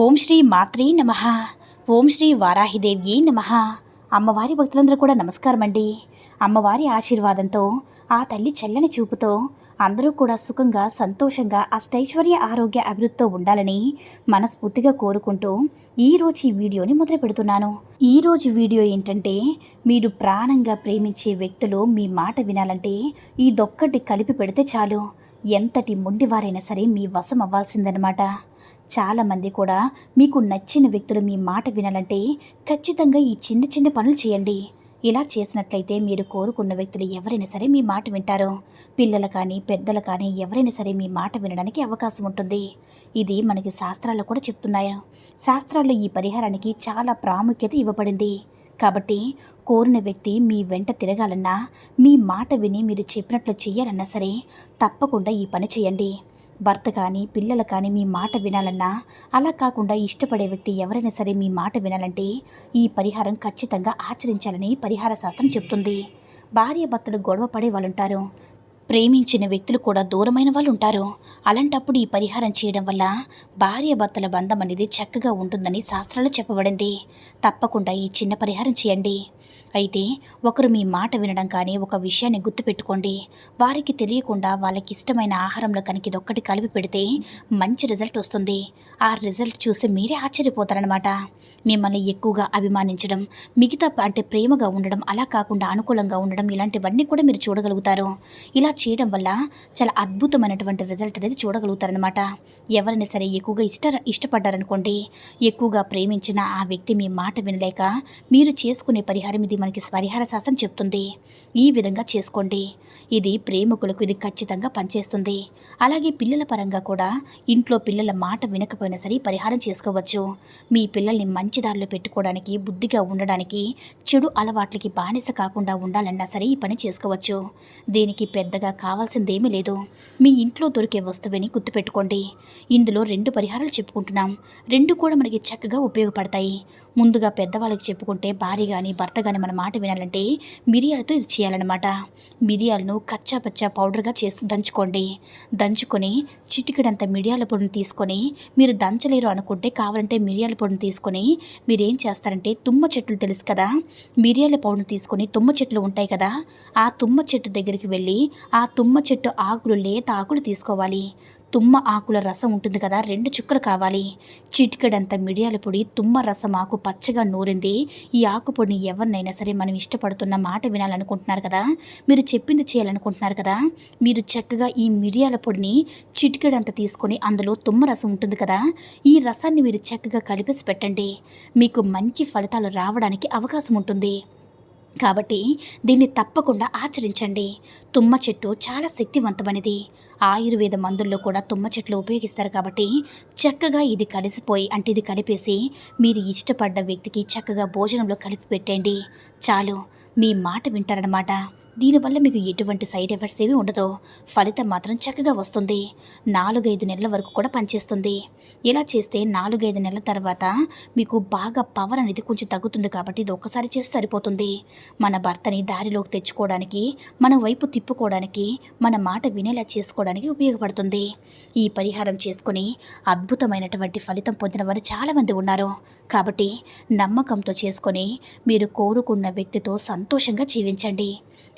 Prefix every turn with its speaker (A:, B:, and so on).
A: ఓం శ్రీ మాత్రే నమ. ఓం శ్రీ వారాహిదేవ్యే నమ. అమ్మవారి భక్తులందరూ కూడా నమస్కారం అండి. అమ్మవారి ఆశీర్వాదంతో ఆ తల్లి చల్లని చూపుతో అందరూ కూడా సుఖంగా సంతోషంగా అష్టైశ్వర్య ఆరోగ్య అభివృద్ధితో ఉండాలని మనస్ఫూర్తిగా కోరుకుంటూ ఈరోజు ఈ వీడియోని మొదలు పెడుతున్నాను. ఈరోజు వీడియో ఏంటంటే మీరు ప్రాణంగా ప్రేమించే వ్యక్తులు మీ మాట వినాలంటే ఈ దొక్కటి కలిపి పెడితే చాలు. ఎంతటి మొండివారైనా సరే మీ వశం అవ్వాల్సిందనమాట చాలామంది కూడా మీకు నచ్చిన వ్యక్తులు మీ మాట వినాలంటే ఖచ్చితంగా ఈ చిన్న చిన్న పనులు చేయండి. ఇలా చేసినట్లయితే మీరు కోరుకున్న వ్యక్తులు ఎవరైనా సరే మీ మాట వింటారు. పిల్లలు కానీ పెద్దలు కానీ ఎవరైనా సరే మీ మాట వినడానికి అవకాశం ఉంటుంది. ఇది మనకి శాస్త్రాలు కూడా చెప్తున్నాయి. శాస్త్రాల్లో ఈ పరిహారానికి చాలా ప్రాముఖ్యత ఇవ్వబడింది. కాబట్టి కోరిన వ్యక్తి మీ వెంట తిరగాలన్నా మీ మాట విని మీరు చెప్పినట్లు చేయాలన్నా సరే తప్పకుండా ఈ పని చేయండి. భర్త కానీ పిల్లలు కానీ మీ మాట వినాలన్నా అలా కాకుండా ఇష్టపడే వ్యక్తి ఎవరైనా సరే మీ మాట వినాలంటే ఈ పరిహారం ఖచ్చితంగా ఆచరించాలని పరిహార శాస్త్రం చెప్తుంది. భార్య భర్తలు గొడవ పడే వాళ్ళు ఉంటారు ప్రేమించిన వ్యక్తులు కూడా దూరమైన వాళ్ళు ఉంటారు అలాంటప్పుడు ఈ పరిహారం చేయడం వల్ల భార్య భర్తల బంధం అనేది చక్కగా ఉంటుందని శాస్త్రాలు చెప్పబడింది. తప్పకుండా ఈ చిన్న పరిహారం చేయండి. అయితే ఒకరు మీ మాట వినడం కానీ ఒక విషయాన్ని గుర్తుపెట్టుకోండి. వారికి తెలియకుండా వాళ్ళకి ఇష్టమైన ఆహారంలో కనుక ఇదొక్కటి కలిపి పెడితే మంచి రిజల్ట్ వస్తుంది. ఆ రిజల్ట్ చూసి మీరే ఆశ్చర్యపోతారనమాట మిమ్మల్ని ఎక్కువగా అభిమానించడం మిగతా అంటే ప్రేమగా ఉండడం అలా కాకుండా అనుకూలంగా ఉండడం ఇలాంటివన్నీ కూడా మీరు చూడగలుగుతారు. ఇలా చేయడం వల్ల చాలా అద్భుతమైనటువంటి రిజల్ట్ అనేది చూడగలుగుతారనమాట ఎవరైనా సరే ఎక్కువగా ఇష్ట ఇష్టపడ్డారనుకోండి ఎక్కువగా ప్రేమించిన ఆ వ్యక్తి మీ మాట వినలేక మీరు చేసుకునే పరిహారం ఇది మనకి పరిహార శాస్త్రం చెప్తుంది. ఈ విధంగా చేసుకోండి. ఇది ప్రేమికులకు ఇది ఖచ్చితంగా పనిచేస్తుంది. అలాగే పిల్లల పరంగా కూడా ఇంట్లో పిల్లల మాట వినకపోయినా సరే పరిహారం చేసుకోవచ్చు. మీ పిల్లల్ని మంచి దారిలో పెట్టుకోవడానికి బుద్ధిగా ఉండడానికి చెడు అలవాట్లకి బానిస కాకుండా ఉండాలన్నా సరే ఈ పని చేసుకోవచ్చు. దీనికి పెద్దగా కావాల్సిందేమీ లేదు. మీ ఇంట్లో దొరికే వస్తువుని గుర్తుపెట్టుకోండి. ఇందులో రెండు పరిహారాలు చెప్పుకుంటున్నాం. రెండు కూడా మనకి చక్కగా ఉపయోగపడతాయి. ముందుగా పెద్దవాళ్ళకి చెప్పుకుంటే భార్య కానీ భర్త కానీ మన మాట వినాలంటే మిరియాలతో ఇది చేయాలన్నమాట. మిరియాలను కచ్చా పచ్చా పౌడర్గా చేసి దంచుకోండి. దంచుకొని చిటికడంత మిరియాల పొడిని తీసుకొని మీరు దంచలేరు అనుకుంటే కావాలంటే మిరియాల పొడిని తీసుకొని మీరు ఏం చేస్తారంటే తుమ్మ చెట్లు తెలుసు కదా? మిరియాల పౌడర్ని తీసుకొని తుమ్మ చెట్లు ఉంటాయి కదా? ఆ తుమ్మ చెట్టు దగ్గరికి వెళ్ళి ఆ ఆ తుమ్మ చెట్టు ఆకులు లేత ఆకులు తీసుకోవాలి. తుమ్మ ఆకుల రసం ఉంటుంది కదా రెండు చుక్కలు కావాలి. చిటికడంత మిడియాల పొడి తుమ్మ రసం ఆకు పచ్చగా నూరింది. ఈ ఆకు పొడిని ఎవరినైనా సరే మనం ఇష్టపడుతున్న మాట వినాలనుకుంటున్నారు కదా? మీరు చెప్పింది చేయాలనుకుంటున్నారు కదా? మీరు చక్కగా ఈ మిరియాల పొడిని చిటికెడంత తీసుకొని అందులో తుమ్మ రసం ఉంటుంది కదా? ఈ రసాన్ని మీరు చక్కగా కలిపేసి పెట్టండి. మీకు మంచి ఫలితాలు రావడానికి అవకాశం ఉంటుంది. కాబట్టి దీన్ని తప్పకుండా ఆచరించండి. తుమ్మ చెట్టు చాలా శక్తివంతమైనది. ఆయుర్వేద మందుల్లో కూడా తుమ్మ చెట్లు ఉపయోగిస్తారు కాబట్టి చక్కగా ఇది కలిసిపోయి అంటే ఇది కలిపేసి మీరు ఇష్టపడ్డ వ్యక్తికి చక్కగా భోజనంలో కలిపి పెట్టండి. చాలు మీ మాట వింటారనమాట దీనివల్ల మీకు ఎటువంటి సైడ్ ఎఫెక్ట్స్ ఏవి ఉండదు. ఫలితం మాత్రం చక్కగా వస్తుంది. నాలుగైదు నెలల వరకు కూడా పనిచేస్తుంది. ఇలా చేస్తే నాలుగైదు నెలల తర్వాత మీకు బాగా పవర్ అనేది కొంచెం తగ్గుతుంది కాబట్టి ఇది ఒక్కసారి చేస్తే సరిపోతుంది. మన భర్తని దారిలోకి తెచ్చుకోవడానికి మన వైపు తిప్పుకోవడానికి మన మాట వినేలా చేసుకోవడానికి ఉపయోగపడుతుంది. ఈ పరిహారం చేసుకుని అద్భుతమైనటువంటి ఫలితం పొందిన వారు చాలామంది ఉన్నారు. కాబట్టి నమ్మకంతో చేసుకొని మీరు కోరుకున్న వ్యక్తితో సంతోషంగా జీవించండి.